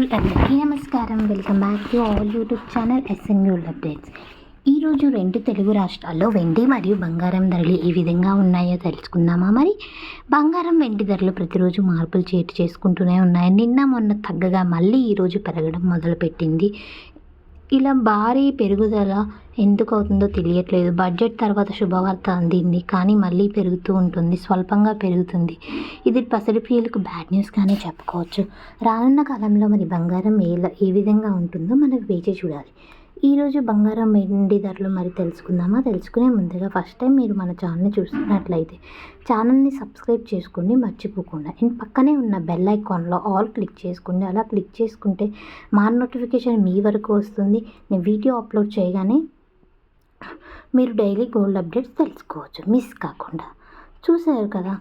అందరికీ నమస్కారం. Welcome back to all YouTube channel SN న్యూల్ updates ఈరోజు రెండు తెలుగు రాష్ట్రాల్లో వెండి మరియు బంగారం ధరలు ఏ విధంగా ఉన్నాయో తెలుసుకుందామా మరి? బంగారం వెండి ధరలు ప్రతిరోజు మార్పులు చేటు చేసుకుంటూనే ఉన్నాయి నిన్న మొన్న తగ్గగా మళ్ళీ ఈరోజు పెరగడం మొదలుపెట్టింది. ఇలా భారీ పెరుగుదల ఎందుకు అవుతుందో తెలియట్లేదు. బడ్జెట్ తర్వాత శుభవార్త అందింది కానీ మళ్ళీ పెరుగుతూ ఉంటుంది స్వల్పంగా పెరుగుతుంది. ఇది పసిడిపిల్లలకు బ్యాడ్ న్యూస్ కానీ చెప్పుకోవచ్చు. రానున్న కాలంలో మరి బంగారం ఏ ఏ విధంగా ఉంటుందో మనం వేచి చూడాలి. ఈరోజు బంగారం వెండి ధరలు మరి తెలుసుకుందామా? తెలుసుకునే ముందుగా ఫస్ట్ టైం మీరు మన ఛానల్ని చూస్తున్నట్లయితే ఛానల్ని సబ్స్క్రైబ్ చేసుకోండి మర్చిపోకుండా. అండ్ పక్కనే ఉన్న బెల్ ఐకాన్లో ఆల్ క్లిక్ చేసుకోండి. అలా క్లిక్ చేసుకుంటే మా నోటిఫికేషన్ మీ వరకు వస్తుంది. నేను వీడియో అప్లోడ్ చేయగానే మీరు డైలీ గోల్డ్ అప్డేట్స్ తెలుసుకోవచ్చు. మిస్ కాకుండా. చూసారు కదా?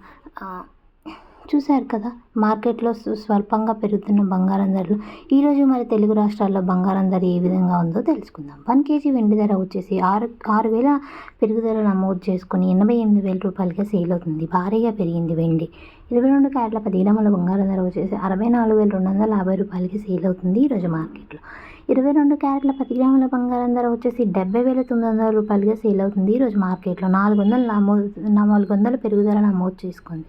చూశారు కదా మార్కెట్లో స్వల్పంగా పెరుగుతున్న బంగారం ధరలు. ఈరోజు మరి తెలుగు రాష్ట్రాల్లో బంగారం ధర ఏ విధంగా ఉందో తెలుసుకుందాం. వన్ కేజీ వెండి ధర వచ్చేసి ఆరు ఆరు వేల పెరుగుదల నమోదు చేసుకుని ఎనభై ఎనిమిది వేల రూపాయలుగా సేల్ అవుతుంది. భారీగా పెరిగింది వెండి. ఇరవై రెండు క్యారెట్ల పది గ్రాముల బంగారం ధర వచ్చేసి అరవై నాలుగు వేల రెండు వందల యాభై రూపాయలకి సేల్ అవుతుంది ఈరోజు మార్కెట్లో. ఇరవై రెండు క్యారెట్ల పది గ్రాముల బంగారం ధర వచ్చేసి డెబ్బై వేల తొమ్మిది వందల రూపాయలుగా సేల్ అవుతుంది ఈరోజు మార్కెట్లో. నాలుగు వందల నమోదు నాలుగు వందల పెరుగుదల నమోదు చేసుకుంది.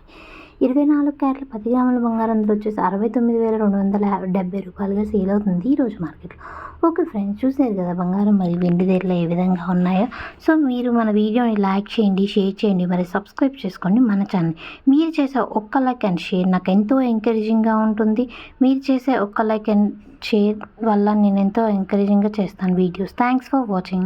ఇరవై నాలుగు క్యారెట్ల పది గ్రాముల బంగారం ధర వచ్చేసి అరవై తొమ్మిది వేల రెండు వందల యాభై డెబ్బై రూపాయలుగా సేల్ అవుతుంది ఈరోజు మార్కెట్లో. ఓకే ఫ్రెండ్స్ చూసారు కదా బంగారం మరి వెండి ధరలు ఏ విధంగా ఉన్నాయో? సో మీరు మన వీడియోని లైక్ చేయండి షేర్ చేయండి మరి సబ్స్క్రైబ్ చేసుకోండి మన ఛానల్. మీరు చేసే ఒక్క లైక్ అండ్ షేర్ నాకు ఎంతో ఎంకరేజింగ్గా ఉంటుంది. మీరు చేసే ఒక్క లైక్ అండ్ షేర్ వల్ల నేను ఎంతో ఎంకరేజింగ్గా చేస్తాను వీడియోస్. Thanks for watching.